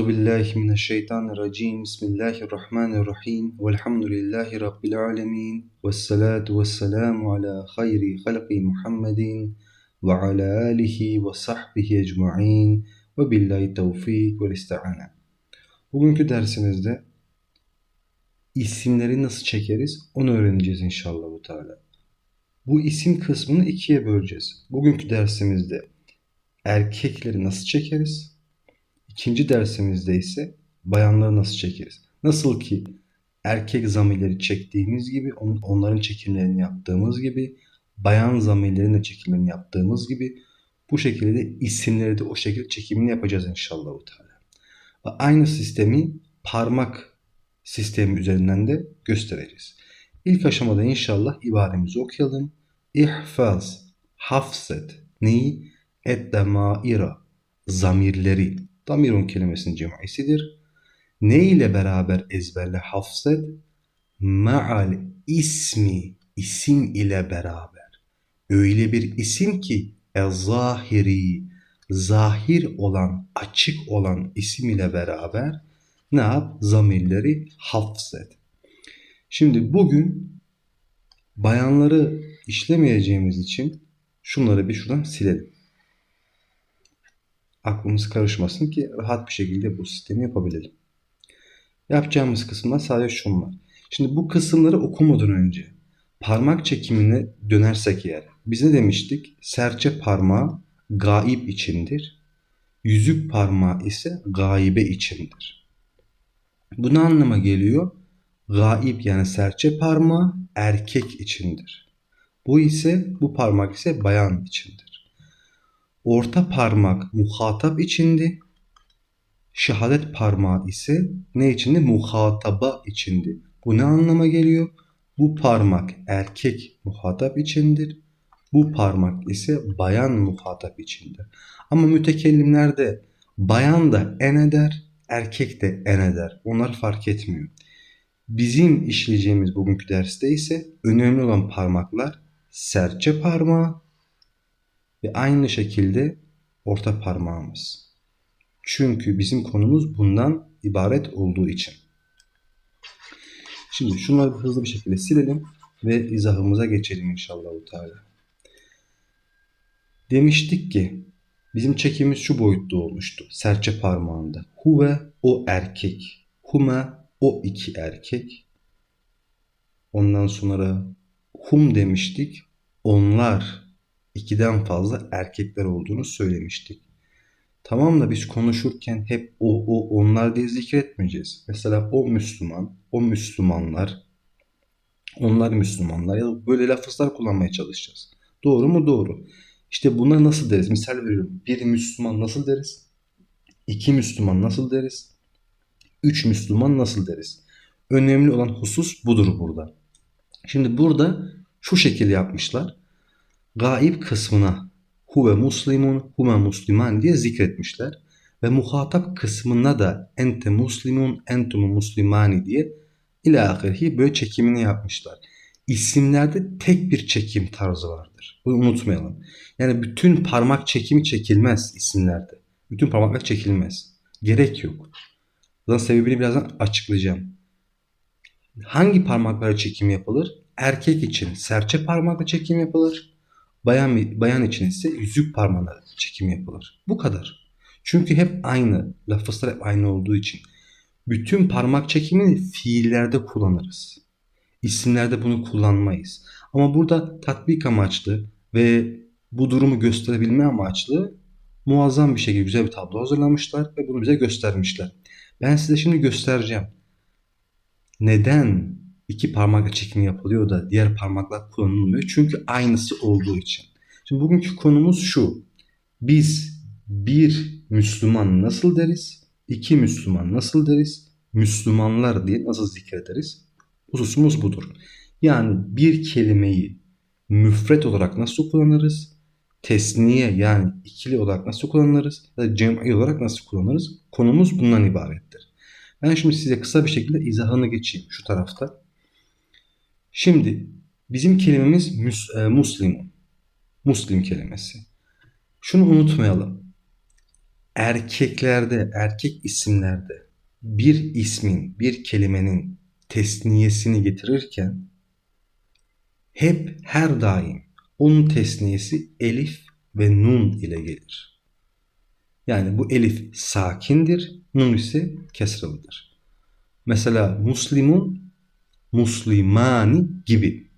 Euzu billahi mineşşeytanirracim. Bismillahirrahmanirrahim. Velhamdülillahi rabbil alamin. Ves salatu vesselamu ala hayri halqi Muhammedin ve ala alihi ve sahbihi ecmaîn. Ve billahi tevfik ve isti'ane. Bugünkü dersimizde isimleri nasıl çekeriz onu öğreneceğiz inşallah bu teala. Bu isim kısmını ikiye böleceğiz. Bugünkü dersimizde erkekleri nasıl çekeriz? İkinci dersimizde ise bayanları nasıl çekeriz? Nasıl ki erkek zamirleri çektiğimiz gibi, onların çekimlerini yaptığımız gibi, bayan zamirlerinin de çekimlerini yaptığımız gibi bu şekilde de isimleri de o şekilde çekimini yapacağız inşallah. bu Teala. Ve aynı sistemi parmak sistemi üzerinden de göstereceğiz. İlk aşamada inşallah ibaremizi okuyalım. İhfaz, hafzet, neyi? Eddemaira, zamirleri. Damirun kelimesinin cem'isidir. Ne ile beraber ezberle hafzet? Ma'al ismi, isim ile beraber. Öyle bir isim ki zahiri, zahir olan, açık olan isim ile beraber ne yap? Zamirleri hafzet. Şimdi bugün bayanları işlemeyeceğimiz için şunları bir şuradan silelim. Aklımız karışmasın ki rahat bir şekilde bu sistemi yapabilelim. Yapacağımız kısımlar sadece şunlar. Şimdi bu kısımları okumadan önce parmak çekimine dönersek eğer biz ne demiştik? Serçe parmağı gaib içindir. Yüzük parmağı ise gaibe içindir. Bu ne anlama geliyor? Gaib yani serçe parmağı erkek içindir. Bu ise bu parmak ise bayan içindir. Orta parmak muhatap içindi. Şehadet parmağı ise ne içindi? Muhataba içindi. Bu ne anlama geliyor? Bu parmak erkek muhatap içindir. Bu parmak ise bayan muhatap içindir. Ama mütekellimlerde bayan da en eder, erkek de en eder. Onlar fark etmiyor. Bizim işleyeceğimiz bugünkü derste ise önemli olan parmaklar serçe parmağı ve aynı şekilde orta parmağımız. Çünkü bizim konumuz bundan ibaret olduğu için. Şimdi şunları hızlı bir şekilde silelim ve izahımıza geçelim inşallah. Teala. Demiştik ki bizim çekimiz şu boyutta olmuştu. Serçe parmağında. Huve o erkek. Hume o iki erkek. Ondan sonra hum demiştik. Onlar ikiden fazla erkekler olduğunu söylemiştik. Tamam da biz konuşurken hep o, o, onlar diye zikretmeyeceğiz. Mesela o Müslüman, o Müslümanlar, onlar Müslümanlar ya da böyle lafızlar kullanmaya çalışacağız. Doğru mu? Doğru. İşte buna nasıl deriz? Misal veriyorum. Bir Müslüman nasıl deriz? İki Müslüman nasıl deriz? Üç Müslüman nasıl deriz? Önemli olan husus budur burada. Şimdi burada şu şekilde yapmışlar. Gaib kısmına huve muslimun, hume musliman diye zikretmişler. Ve muhatap kısmına da ente muslimun, entumu muslimani diye ilahiri böyle çekimini yapmışlar. İsimlerde tek bir çekim tarzı vardır. Bunu unutmayalım. Yani bütün parmak çekimi çekilmez isimlerde. Bütün parmaklar çekilmez. Gerek yok. Bunun sebebini birazdan açıklayacağım. Hangi parmaklara çekim yapılır? Erkek için serçe parmakla çekim yapılır. Bayan, bayan için ise yüzük parmağıyla çekim yapılır. Bu kadar. Çünkü hep aynı. Lafızlar hep aynı olduğu için. Bütün parmak çekimini fiillerde kullanırız. İsimlerde bunu kullanmayız. Ama burada tatbik amaçlı ve bu durumu gösterebilme amaçlı muazzam bir şekilde güzel bir tablo hazırlamışlar ve bunu bize göstermişler. Ben size şimdi göstereceğim. Neden iki parmakla çekim yapılıyor da diğer parmaklar kullanılmıyor? Çünkü aynısı olduğu için. Şimdi bugünkü konumuz şu. Biz bir Müslüman nasıl deriz? İki Müslüman nasıl deriz? Müslümanlar diye nasıl zikrederiz? Hususumuz budur. Yani bir kelimeyi müfret olarak nasıl kullanırız? Tesniye yani ikili olarak nasıl kullanırız? Ya da cem'i olarak nasıl kullanırız? Konumuz bundan ibarettir. Ben şimdi size kısa bir şekilde izahını geçeyim şu tarafta. Şimdi bizim kelimemiz müs, e, muslimun. Muslim kelimesi. Şunu unutmayalım. erkeklerde, erkek isimlerde bir ismin, bir kelimenin tesniyesini getirirken hep her daim onun tesniyesi elif ve nun ile gelir. Yani bu elif sakindir, nun ise kesralıdır. Mesela muslimun, muslimani gibi.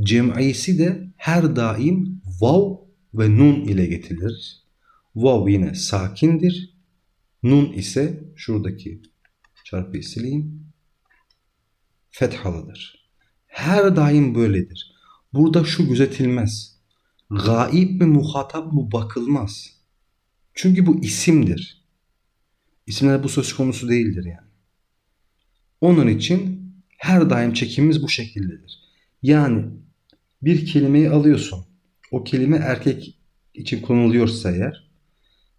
Cem'isi de her daim vav ve nun ile getirilir. Vav yine sakindir. Nun ise şuradaki çarpıyı sileyim. Fethalıdır. Her daim böyledir. Burada şu gözetilmez. Gaib mi muhatap mı bakılmaz. Çünkü bu isimdir. İsimler bu söz konusu değildir yani. Onun için her daim çekimimiz bu şekildedir. Yani bir kelimeyi alıyorsun. O kelime erkek için konuluyorsa eğer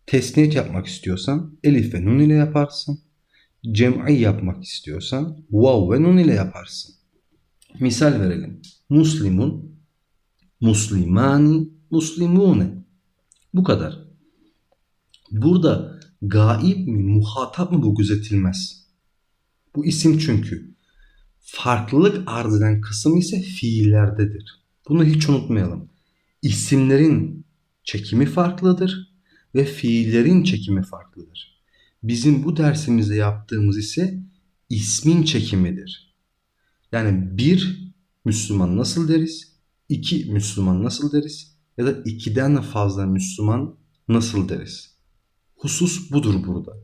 tesniyet yapmak istiyorsan elif ve nun ile yaparsın. Cem'i yapmak istiyorsan vav ve nun ile yaparsın. Misal verelim. Muslimun, muslimani, muslimune. Bu kadar. Burada gaib mi, muhatap mı bu gözetilmez. Bu isim çünkü. Farklılık arz eden kısım ise fiillerdedir. Bunu hiç unutmayalım. İsimlerin çekimi farklıdır ve fiillerin çekimi farklıdır. Bizim bu dersimizde yaptığımız ise ismin çekimidir. Yani bir Müslüman nasıl deriz? İki Müslüman nasıl deriz? Ya da ikiden fazla Müslüman nasıl deriz? Husus budur burada.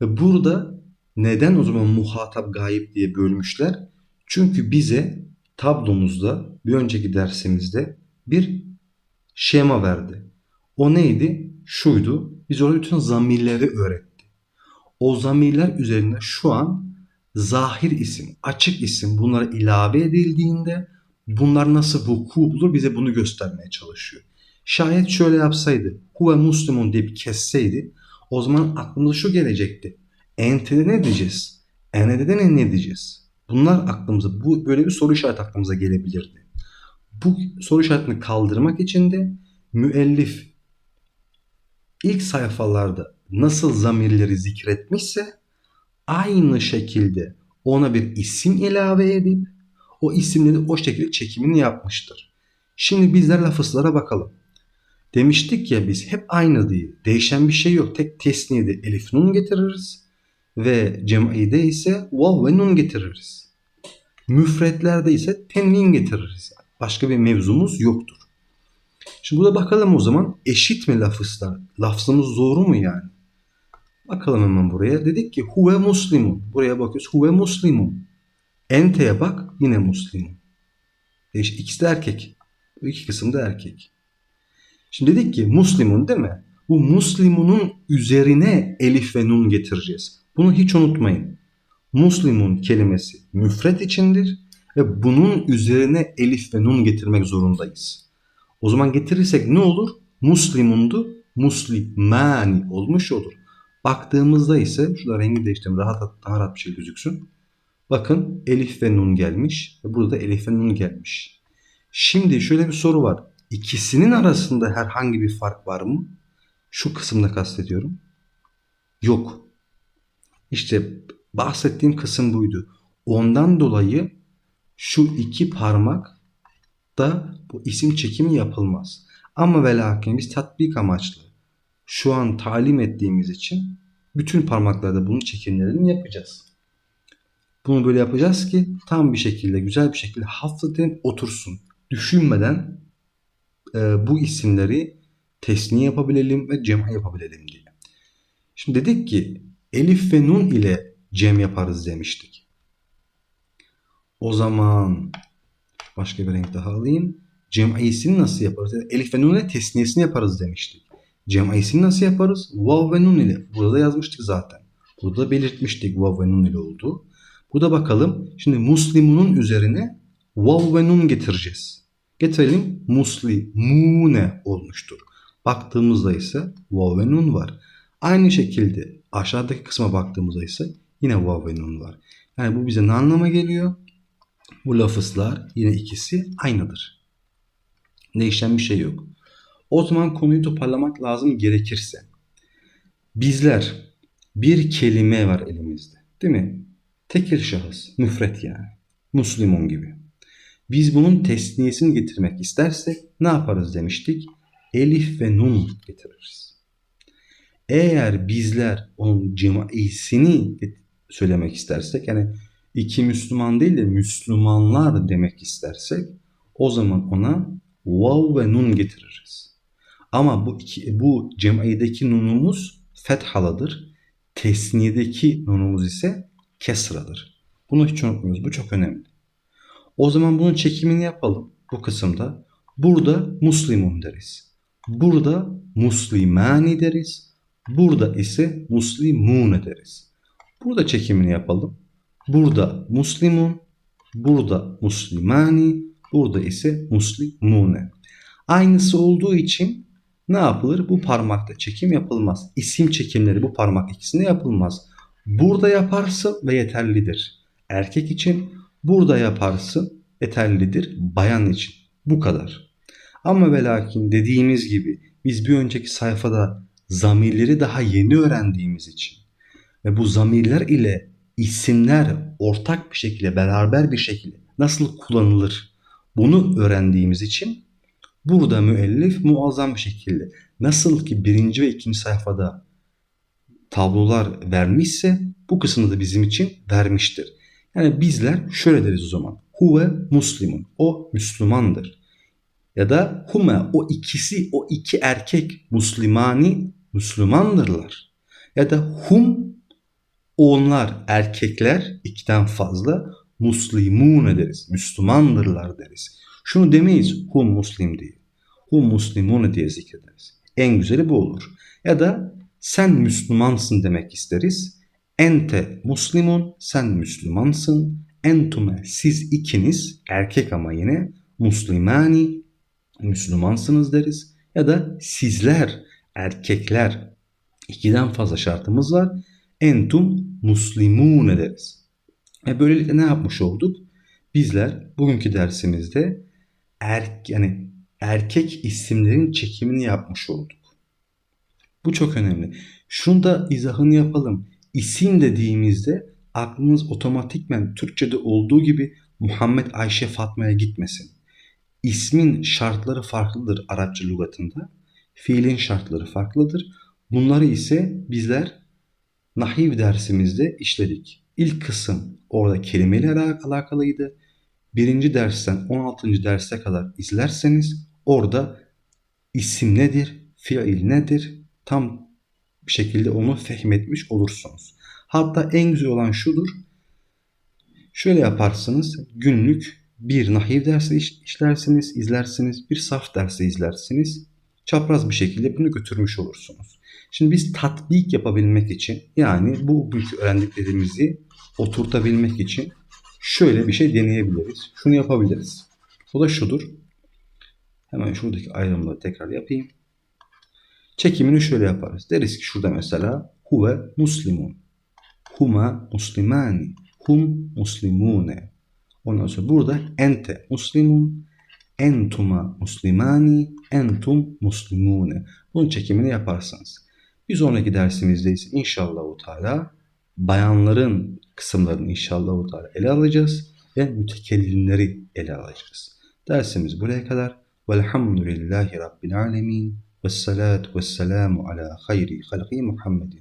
Ve burada neden o zaman muhatap gayip diye bölmüşler? Çünkü bize tablomuzda bir önceki dersimizde bir şema verdi. O neydi? Şuydu. Biz orada bütün zamirleri öğretti. O zamirler üzerinde şu an zahir isim, açık isim bunlara ilave edildiğinde bunlar nasıl vuku bulur bize bunu göstermeye çalışıyor. Şayet şöyle yapsaydı, huve muslimun bir kesseydi o zaman aklımıza şu gelecekti. Ente'de ne diyeceğiz? Ene'de ne, ne diyeceğiz? Bunlar aklımıza, bu böyle bir soru işareti aklımıza gelebilirdi. Bu soru işaretini kaldırmak için de müellif ilk sayfalarda nasıl zamirleri zikretmişse aynı şekilde ona bir isim ilave edip o isimleri o şekilde çekimini yapmıştır. Şimdi bizler lafızlara bakalım. Demiştik ya biz hep aynı diye. Değişen bir şey yok. Tek tesniyede elif nun getiririz. Ve cem'ide ise vav ve nun getiririz. Müfretlerde ise tenvin getiririz. Başka bir mevzumuz yoktur. Şimdi burada bakalım o zaman eşit mi lafızlar? Lafzımız doğru mu yani? Bakalım hemen buraya. Dedik ki huve muslimun. Buraya bakıyoruz. Huve muslimun. Ente'ye bak yine muslimun. Değiş, ikisi de erkek. Bu iki kısım da erkek. Şimdi dedik ki muslimun değil mi? Bu muslimunun üzerine elif ve nun getireceğiz. Bunu hiç unutmayın. Muslimun kelimesi müfret içindir ve bunun üzerine elif ve nun getirmek zorundayız. O zaman getirirsek ne olur? Muslimundu, muslimani olmuş olur. Baktığımızda ise şurada rengi değiştireyim daha, daha rahat bir şey gözüksün. Bakın elif ve nun gelmiş ve burada elif ve nun gelmiş. Şimdi şöyle bir soru var. İkisinin arasında herhangi bir fark var mı? Şu kısımda kastediyorum. Yok. İşte bahsettiğim kısım buydu. Ondan dolayı şu iki parmak da bu isim çekimi yapılmaz. Ama ve lakin biz tatbik amaçlı şu an talim ettiğimiz için bütün parmaklarda bunun çekimlerini yapacağız. Bunu böyle yapacağız ki tam bir şekilde, güzel bir şekilde hafiften otursun. Düşünmeden e, bu isimleri tesni yapabilelim ve cem yapabilelim diye. Şimdi dedik ki elif ve nun ile cem yaparız demiştik. O zaman başka bir renk daha alayım. Cem'isini nasıl yaparız? Elif ve nun ile tesniyesini yaparız demiştik. Cem'isini nasıl yaparız? Vav ve nun ile. Burada yazmıştık zaten. Burada belirtmiştik vav ve nun ile olduğu. Burada bakalım. Şimdi muslimunun üzerine vav ve nun getireceğiz. Getirelim muslimune olmuştur. Baktığımızda ise vav ve nun var. Aynı şekilde aşağıdaki kısma baktığımızda ise yine vav ve nun var. Yani bu bize ne anlama geliyor? Bu lafızlar yine ikisi aynıdır. Değişen bir şey yok. O zaman konuyu toparlamak lazım gerekirse. Bizler bir kelime var elimizde. Değil mi? Tekil şahıs, müfret yani. Müslüman gibi. Biz bunun tesniyesini getirmek istersek ne yaparız demiştik? Elif ve nun getiririz. Eğer bizler onun cemaisini söylemek istersek yani iki Müslüman değil de Müslümanlar demek istersek o zaman ona vav ve nun getiririz. Ama bu iki, bu cem'ideki nunumuz fethalıdır. Tesniyedeki nunumuz ise kesradır. Bunu hiç unutmuyoruz. Bu çok önemli. O zaman bunun çekimini yapalım bu kısımda. Burada muslimun deriz. Burada muslimani deriz. Burada ise muslimune deriz. Burada çekimini yapalım. Burada muslimun, burada muslimani, burada ise muslimune. Aynısı olduğu için ne yapılır? Bu parmakta çekim yapılmaz. İsim çekimleri bu parmak ikisinde yapılmaz. Burada yaparsın ve yeterlidir. Erkek için burada yaparsın yeterlidir bayan için. Bu kadar. Ama ve lakin dediğimiz gibi biz bir önceki sayfada zamirleri daha yeni öğrendiğimiz için ve bu zamirler ile isimler ortak bir şekilde beraber bir şekilde nasıl kullanılır bunu öğrendiğimiz için burada müellif muazzam bir şekilde nasıl ki birinci ve ikinci sayfada tablolar vermişse bu kısmını da bizim için vermiştir. Yani bizler şöyle deriz o zaman. Huve muslimun. O Müslümandır. Ya da hume o ikisi o iki erkek muslimani Müslümandırlar. Ya da hum onlar erkekler ikiden fazla muslimun deriz. Müslümandırlar deriz. Şunu demeyiz hum muslim diye. Hum muslimun diye zikrederiz. En güzeli bu olur. Ya da sen Müslümansın demek isteriz. Ente muslimun sen Müslümansın. Entume siz ikiniz erkek ama yine muslimani Müslümansınız deriz. Ya da sizler erkekler ikiden fazla şartımız var. Entum muslimun ederiz. Ve böylelikle ne yapmış olduk? Bizler bugünkü dersimizde er, yani erkek isimlerin çekimini yapmış olduk. Bu çok önemli. Şunu da izahını yapalım. İsim dediğimizde aklınız otomatikmen Türkçe'de olduğu gibi Muhammed Ayşe Fatma'ya gitmesin. İsmin şartları farklıdır Arapça lügatında. Fiilin şartları farklıdır. Bunları ise bizler nahiv dersimizde işledik. İlk kısım orada kelimeyle alakalıydı. Birinci dersten 16. derse kadar izlerseniz orada isim nedir, fiil nedir tam bir şekilde onu fehmetmiş olursunuz. Hatta en güzel olan şudur. Şöyle yaparsınız. Günlük bir nahiv dersi işlersiniz, izlersiniz. Bir saf dersi izlersiniz. Çapraz bir şekilde bunu götürmüş olursunuz. Şimdi biz tatbik yapabilmek için yani bu bugünkü öğrendiklerimizi oturtabilmek için şöyle bir şey deneyebiliriz. Şunu yapabiliriz. O da şudur. Hemen şuradaki ayrımları tekrar yapayım. Çekimini şöyle yaparız. Deriz ki şurada mesela huve muslimun. Huma muslimani. Hum muslimune. Ondan sonra burada ente muslimun. Entuma muslimani. Entum muslimune. Bunun çekimini yaparsanız. Bir sonraki dersimizde ise inşallah Teala bayanların kısımlarını inşallah Teala ele alacağız ve mütekellimleri ele alacağız. Dersimiz buraya kadar. Velhamdülillahi Rabbil alemin. Vessalatu vesselamu ala hayri halqi Muhammedin.